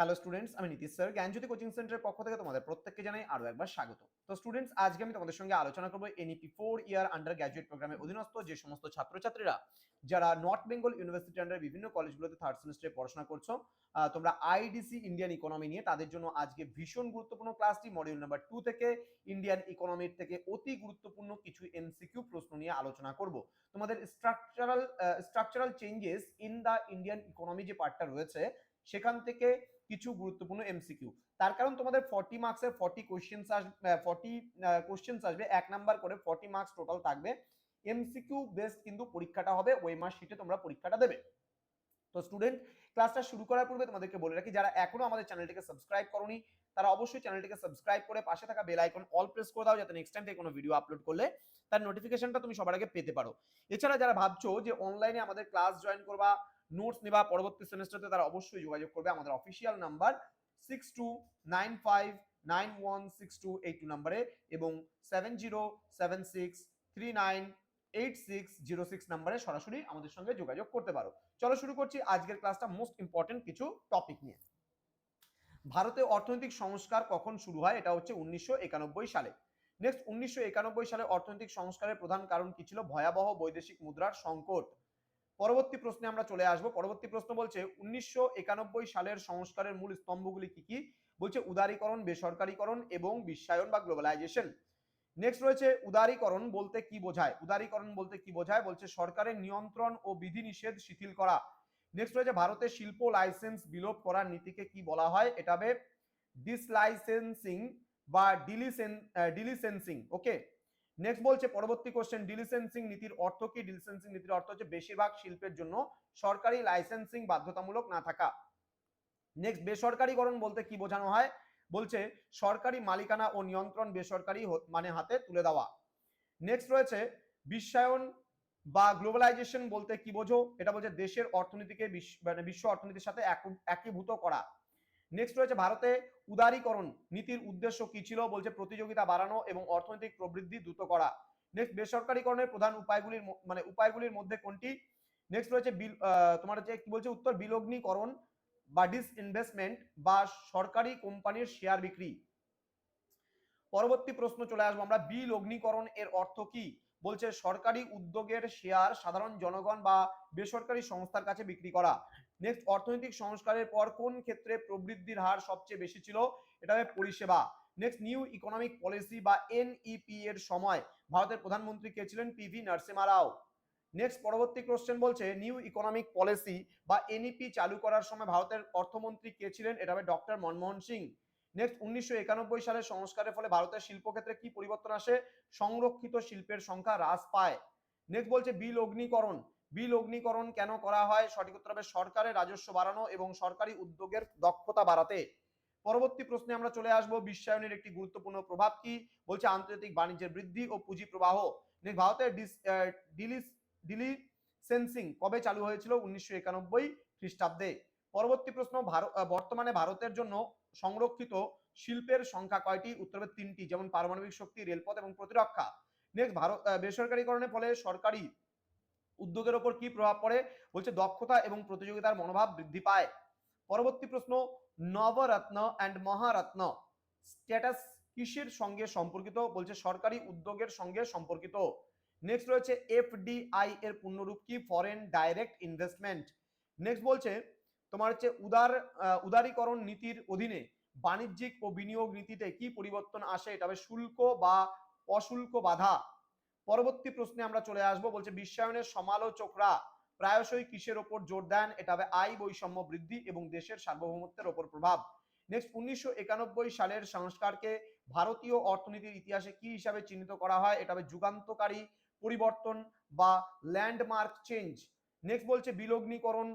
Hello students আমি Nitish sir. জ্ঞানজ্যোতি coaching সেন্টারের পক্ষ থেকে তোমাদের প্রত্যেককে জানাই আরও একবার স্বাগত। তো স্টুডেন্টস আজকে আমি তোমাদের সঙ্গে আলোচনা করব NEP four year under graduate প্রোগ্রামের অধীনস্থ যে সমস্ত ছাত্রছাত্রীরা যারা নর্থ বেঙ্গল ইউনিভার্সিটি আন্ডার বিভিন্ন কলেজগুলোতে থার্ড সেমিস্টারে পড়াশোনা করছ তোমরা আইডিসি ইন্ডিয়ান ইকোনমি নিয়ে তাদের জন্য আজকে ভীষণ গুরুত্বপূর্ণ ক্লাসটি মডিউল নাম্বার টু থেকে ইন্ডিয়ান ইকোনমির থেকে অতি গুরুত্বপূর্ণ কিছু এমসিকিউ প্রশ্ন নিয়ে আলোচনা করব। তোমাদের structural structural changes in the Indian economy যে পার্টটা রয়েছে সেখান থেকে কিছু গুরুত্বপূর্ণ এমসিকিউ তার কারণ তোমাদের ফর্টি মার্কসের ফর্টি কোশ্চেন্স আসবে ফর্টি কোশ্চেন্স আসবে, এক নাম্বার করে ফর্টি মার্কস টোটাল থাকবে। এমসিকিউ বেসড কিন্তু পরীক্ষাটা হবে, ওই মাস শিটে তোমরা পরীক্ষাটা দেবে। তো স্টুডেন্ট ক্লাসটা শুরু করার পূর্বে তোমাদেরকে বলে রাখি, যারা এখনও আমাদের চ্যানেলটিকে সাবস্ক্রাইব করনি, তারা অবশ্যই চ্যানেলটিকে সাবস্ক্রাইব করে পাশে থাকা বেল আইকন অল প্রেস করে দাও, যাতে নেক্সট টাইম থেকে কোনো ভিডিও আপলোড করলে তার নোটিফিকেশনটা তুমি সবার আগে পেতে পারো। এছাড়া যারা ভাবছ যে অনলাইনে আমাদের ক্লাস জয়েন করবা নোটস নেবা, পরবর্তী সেমিস্টারে তারা অবশ্যই যোগাযোগ করবে। আমাদের official number six two nine five nine one six two eight two নাম্বারে এবং seven zero seven six three nine eight six zero six নাম্বারে সরাসরি আমাদের সঙ্গে যোগাযোগ করতে পারো। চলো শুরু করছি আজকের ক্লাসটা মোস্ট ইম্পর্টেন্ট কিছু টপিক নিয়ে। ভারতে অর্থনৈতিক সংস্কার কখন শুরু হয়? এটা হচ্ছে উনিশশো একানব্বই সালে। নেক্সট উনিশশো একানব্বই সালে অর্থনৈতিক সংস্কারের প্রধান কারণ কি ছিল? ভয়াবহ বৈদেশিক মুদ্রার সংকট। পরবর্তী প্রশ্নে আমরা চলে আসব। পরবর্তী প্রশ্ন বলছে, উনিশশো একানব্বই সালের সংস্কারের মূল স্তম্ভগুলি কি কি? বলছে উদারীকরণ, বেসরকারীকরণ এবং বিশ্বায়ন বা গ্লোবালাইজেশন। নেক্সট রয়েছে উদারীকরণ বলতে কি বোঝায়? উদারীকরণ বলতে কি বোঝায়? বলছে সরকারের নিয়ন্ত্রণ ও বিধিনিষেধ শিথিল করা। নেক্সট রয়েছে ভারতের শিল্প লাইসেন্স বিলোপ করার নীতিকে কি বলা হয়? এটা হবে ডিসলাইসেন্সিং বা ডিলিসেন ডিলিসেন্সিং ওকে নেক্সট বলছে পরবর্তী কোশ্চেন ডিলিসেন্সিং নীতির অর্থ কি? ডিলিসেন্সিং নীতির অর্থ হচ্ছে বেশিরভাগ শিল্পের জন্য সরকারি লাইসেন্সিং বাধ্যতামূলক না থাকা। নেক্সট বেসরকারীকরণ বলতে কি বোঝানো হয়? বলছে সরকারি মালিকানা ও নিয়ন্ত্রণ বেসরকারি মানে হাতে তুলে দেওয়া। নেক্সট রয়েছে বিশ্বায়ন বা গ্লোবালাইজেশন বলতে কি বোঝো? এটা বলছে দেশের অর্থনীতিকে বিশ্ব মানে বিশ্ব অর্থনীতির সাথে এক- একীভূত করা। নেক্সট রয়েছে ভারতে উদারীকরণ। নীতির উদ্দেশ্য কি ছিল? বলছে প্রতিযোগিতা বাড়ানো এবং অর্থনৈতিক প্রবৃদ্ধি দ্রুত করা। নেক্সট বেসরকারীকরণের প্রধান উপায়গুলির মানে উপায়গুলির মধ্যে কোনটি? নেক্সট রয়েছে বিল তোমার হচ্ছে কি বলছে উত্তর? বিলগ্নীকরণ বা ডিসইনভেস্টমেন্ট বা সরকারি কোম্পানির শেয়ার বিক্রি। পরবর্তী প্রশ্ন চলে আসব আমরা। বিলগ্নীকরণ এর অর্থ কি? বলছে সরকারি উদ্যোগের শেয়ার সাধারণ জনগণ বা বেসরকারি সংস্থার কাছে বিক্রি করা। নেক্সট অর্থনৈতিক সংস্কারের পর কোন ক্ষেত্রে প্রবৃদ্ধির হার সবচেয়ে বেশি ছিল? এটা হবে পরিষেবা। নেক্সট নিউ ইকোনমিক পলিসি বা এনইপি এর সময় ভারতের প্রধানমন্ত্রী কে ছিলেন? পিভি নরসিমা রাও। নেক্সট পরবর্তী কোশ্চেন বলছে নিউ ইকোনমিক পলিসি বা এনইপি চালু করার সময় ভারতের অর্থমন্ত্রী কে ছিলেন? এটা হবে ডক্টর মনমোহন সিং। নেক্সট উনিশশো সালের সংস্কারের ফলে ভারতের শিল্পক্ষেত্রে কি পরিবর্তন আসে? সংরক্ষিত শিল্পের সংখ্যা হ্রাস পায়। নেক্সট বলছে, বিল অগ্নিকরণ। বিল অগ্নিকরণ কেন করা হয়? সঠিক উত্তর হবে সরকারের রাজস্ব বাড়ানো এবং সরকারি উদ্যোগের দক্ষতা বাড়াতে। পরবর্তী প্রশ্নে আমরা চলে আসব, বিশ্বায়নের একটি গুরুত্বপূর্ণ প্রভাব কি? বলছে আন্তর্জাতিক বাণিজ্যের বৃদ্ধি ও পুঁজি প্রবাহ। ভারতের ডিলিস ডিলি সেন্সিং কবে চালু হয়েছিল? উনিশশো একানব্বই খ্রিস্টাব্দে। পরবর্তী প্রশ্ন বর্তমানে ভারতের জন্য সংরক্ষিত শিল্পের সংখ্যা কয়টি? উত্তর হবে তিনটি, যেমন পারমাণবিক শক্তি, রেলপথ এবং প্রতিরক্ষা। নেক্সট, ভারত বেসরকারীকরণের ফলে সরকারি উদ্যোগের ওপর কি প্রভাব পড়ে? বলছে দক্ষতা এবং প্রতিযোগিতার মনোভাব বৃদ্ধি পায়। পরবর্তী প্রশ্ন, নবরত্ন অ্যান্ড মহারত্ন স্ট্যাটাস কিসের সঙ্গে সম্পর্কিত? বলছে সরকারি উদ্যোগের সঙ্গে সম্পর্কিত। নেক্সট রয়েছে এফডিআই এর পূর্ণরূপ কি? ফরেন ডাইরেক্ট ইনভেস্টমেন্ট নেক্সট বলছে, তোমার হচ্ছে উদার উদারীকরণ নীতির অধীনে বাণিজ্যিক ও বিনিয়োগ নীতিতে কি পরিবর্তন আসে? হবে শুল্ক বা অশুল্ক বাধা। পরবর্তী প্রশ্নে আমরা চলে আসব, বলছে বিশ্বায়নের সমালোচকরা প্রায়শই কিসের ওপর জোর দেন? এটা হবে আয় বৈষম্য বৃদ্ধি এবং দেশের সার্বভৌমত্বের ওপর প্রভাব। নেক্সট উনিশশো একানব্বই সালের সংস্কারকে ভারতীয় অর্থনীতির ইতিহাসে কি হিসাবে চিহ্নিত করা হয়? এটা হবে যুগান্তকারী পরিবর্তন বা ল্যান্ডমার্ক চেঞ্জ নেক্সট বলছে বিলগ্নীকরণ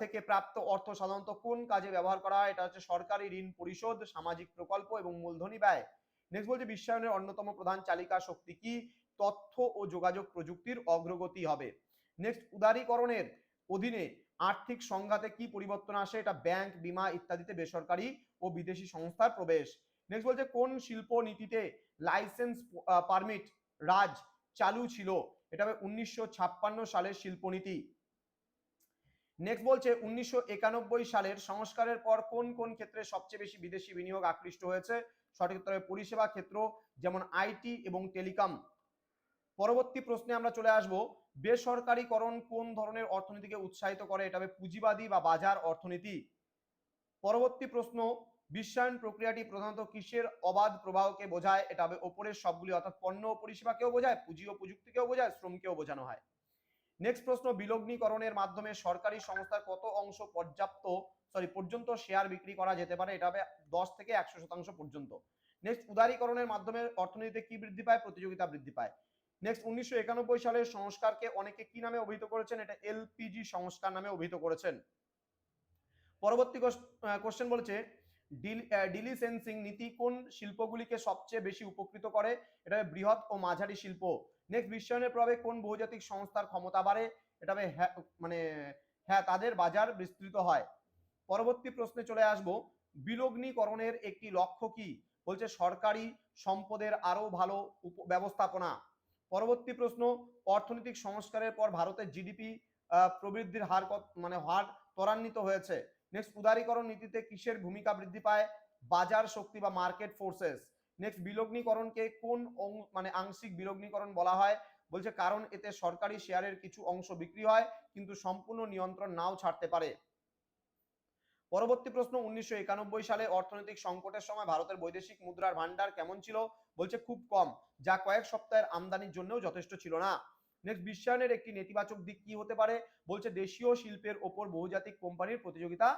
থেকে প্রাপ্ত অর্থ সাধারণত কোন কাজে ব্যবহার করা হয়? এটা হচ্ছে সরকারি ঋণ পরিশোধ, সামাজিক প্রকল্প এবং মূলধনী ব্যয়। নেক্সট বলছে বিশ্বায়নের অন্যতম প্রধান চালিকা শক্তি কি? তথ্য ও যোগাযোগ প্রযুক্তির অগ্রগতি হবে। নেক্সট উদারীকরণের অধীনে আর্থিক সংঘাতে কি পরিবর্তন আসে? এটা ব্যাংক, বীমা ইত্যাদিতে বেসরকারি ও বিদেশি সংস্থার প্রবেশ। নেক্সট বলছে কোন শিল্প নীতিতে লাইসেন্স পারমিট রাজ চালু ছিল? এটা হবে উনিশশো ছাপ্পান্ন সালের শিল্পনীতি নেক্সট বলছে উনিশশো একানব্বই সালের সংস্কারের পর কোন কোন ক্ষেত্রে সবচেয়ে বেশি বিদেশি বিনিয়োগ আকৃষ্ট হয়েছে? সঠিক পরিষেবা ক্ষেত্র, যেমন আইটি এবং টেলিকম। পরবর্তী প্রশ্নে আমরা চলে আসব, বেসরকারীকরণ কোন ধরনের অর্থনীতিকে উৎসাহিত করে? এটা হবে পুঁজিবাদী বা বাজার অর্থনীতি। পরবর্তী প্রশ্ন, বিশ্বায়ন প্রক্রিয়াটি প্রধানত কিসের অবাধ প্রবাহকে বোঝায়? এটা হবে ওপরের সবগুলি, অর্থাৎ পণ্য ও পরিষেবাকেও বোঝায়, পুঁজি ও প্রযুক্তিকেও বোঝায়, শ্রমকেও বোঝানো হয়। নেক্সট প্রশ্ন, বিলগ্নীকরণের মাধ্যমে সরকারি সংস্থার কত অংশ পর্যাপ্ত সরি পর্যন্ত শেয়ার বিক্রি করা যেতে পারে? এটা হবে দশ থেকে একশো শতাংশ পর্যন্ত। নেক্সট উদারীকরণের মাধ্যমে অর্থনীতিতে কি বৃদ্ধি পায়? প্রতিযোগিতা বৃদ্ধি পায়। নেক্সট উনিশশো একানব্বই সালের সংস্কারকে অনেকে কি নামে অভিহিত করেছেন? এটা এলপিজি সংস্কার নামে অভিহিত করেছেন। পরবর্তী কোশ্চেন বলেছে, ডিলি সেন্সিং নীতি কোন শিল্পগুলিকে সবচেয়ে বেশি উপকৃত করে? এটা বৃহৎ ও মাঝারি শিল্প। নেক্সট বিশ্বায়নের প্রভাবে কোন বহুজাতিক সংস্থার ক্ষমতা বাড়ে? এটা মানে হ্যাঁ তাদের বাজার বিস্তৃত হয়। পরবর্তী প্রশ্নে চলে আসব, বিলগ্নিকরণের একটি লক্ষ্য কি? বলছে সরকারি সম্পদের আরও ভালো ব্যবস্থাপনা। পরবর্তী প্রশ্ন, অর্থনৈতিক সংস্কারের পর ভারতের জিডিপি প্রবৃদ্ধির হার মানে হার ত্বরান্বিত হয়েছে। নেক্সট উদারীকরণ নীতিতে কিসের ভূমিকা বৃদ্ধি পায়? বাজার শক্তি বা মার্কেট ফোর্সেস নেক্সট বিলগ্নীকরণকে কোন মানে আংশিক বিলগ্নীকরণ বলা হয়? বলছে, কারণ এতে সরকারি শেয়ারের কিছু অংশ বিক্রি হয়, কিন্তু সম্পূর্ণ নিয়ন্ত্রণ নাও ছাড়তে পারে। পরবর্তী প্রশ্ন, উনিশশো একানব্বই সালে অর্থনৈতিক সংকটের সময় ভারতের বৈদেশিক মুদ্রার ভান্ডার কেমন ছিল? বলছে খুব কম, যা কয়েক সপ্তাহের আমদানির জন্যও যথেষ্ট ছিল না। নেক্সট বিশ্বায়নের একটি নেতিবাচক দিক কি হতে পারে? বলছে দেশীয় শিল্পের ওপর বহুজাতিক কোম্পানির প্রতিযোগিতা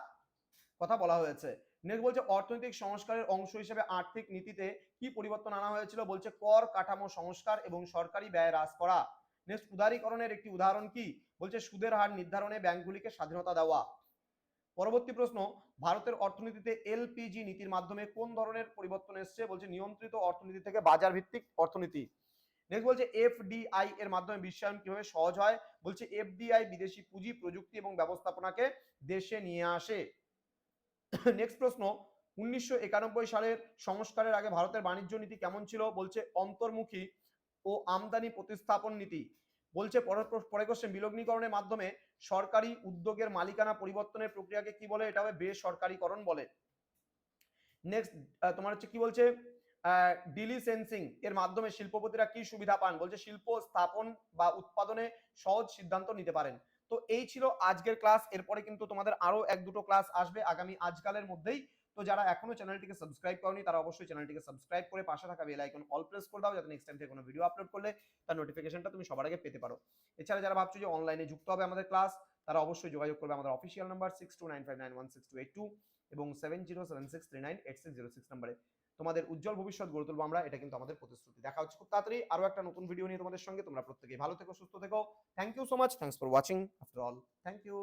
কথা বলা হয়েছে। নেক্সট বলছে অর্থনৈতিক সংস্কারের অংশ হিসেবে আর্থিক নীতিতে কি পরিবর্তন আনা হয়েছিল? বলছে কর কাঠামো সংস্কার এবং সরকারি ব্যয় হ্রাস করা। নেক্সট উদারীকরণের একটি উদাহরণ কি? বলছে সুদের হার নির্ধারণে ব্যাংকগুলিকে স্বাধীনতা দেওয়া। পরবর্তী প্রশ্ন, ভারতের অর্থনীতিতে এলপিজি নীতির মাধ্যমে কোন ধরনের পরিবর্তন এসছে? বলছে নিয়ন্ত্রিত অর্থনীতি থেকে বাজার ভিত্তিক অর্থনীতি। নেক্সট বলছে এফডিআই এর মাধ্যমে বিশ্বায়ন কীভাবে সহজ হয়? বলছে এফডিআই বিদেশি পুঁজি, প্রযুক্তি এবং ব্যবস্থাপনাকে দেশে নিয়ে আসে। নেক্সট প্রশ্ন, উনিশশো একানব্বই সালের সংস্কারের আগে ভারতের বাণিজ্য নীতি কেমন ছিল? বলছে অন্তর্মুখী ও আমদানি প্রতিস্থাপন নীতি। বলছে, পরে কোশ্চেন বিলগ্নীকরণের মাধ্যমে সরকারি উদ্যোগের মালিকানা পরিবর্তনের প্রক্রিয়াকে কি বলে? এটা হবে বেসরকারীকরণ বলে। নেক্সট তোমার হচ্ছে কি বলছে? ডিলি সেন্সিং এর মাধ্যমে শিল্পপতিরা কি সুবিধা পান? বলছে, শিল্প স্থাপন বা উৎপাদনে সহজ সিদ্ধান্ত নিতে পারেন। তো এই ছিল আজকের ক্লাস এরপরে কিন্তু তোমাদের আরও এক দুটো ক্লাস আসবে। আগামী আজকালের মধ্যেই তো যারা এখনও চ্যানেলটিকে সাবস্ক্রাইব করনি, তারা অবশ্যই চ্যানেলটিকে সাবস্ক্রাইব করে পাশে থাকা বেল আইকন অল প্রেস করে দাও, যাতে নেক্সট টাইম থেকে কোনো ভিডিও আপলোড করলে তার নোটিফিকেশনটা তুমি সবার আগে পেতে পারো। এছাড়া যারা ভাবছ যে অনলাইনে যুক্ত হবে আমাদের ক্লাস তারা অবশ্যই যোগাযোগ করবে আমাদের official number six two nine five nine one six two eight two এবং seven zero seven six three nine eight six zero six নাম্বারে তোমাদের উজ্জ্বল ভবিষ্যৎ গড়ে তুলবো আমরা, এটা কিন্তু আমাদের প্রতিশ্রুতি। দেখা হচ্ছে খুব তাড়াতাড়ি আরও একটা নতুন ভিডিও নিয়ে তোমাদের সঙ্গে। তোমরা প্রত্যেকেই ভালো থেকো, সুস্থ থেকো। Thank you so much thanks for watching after all thank you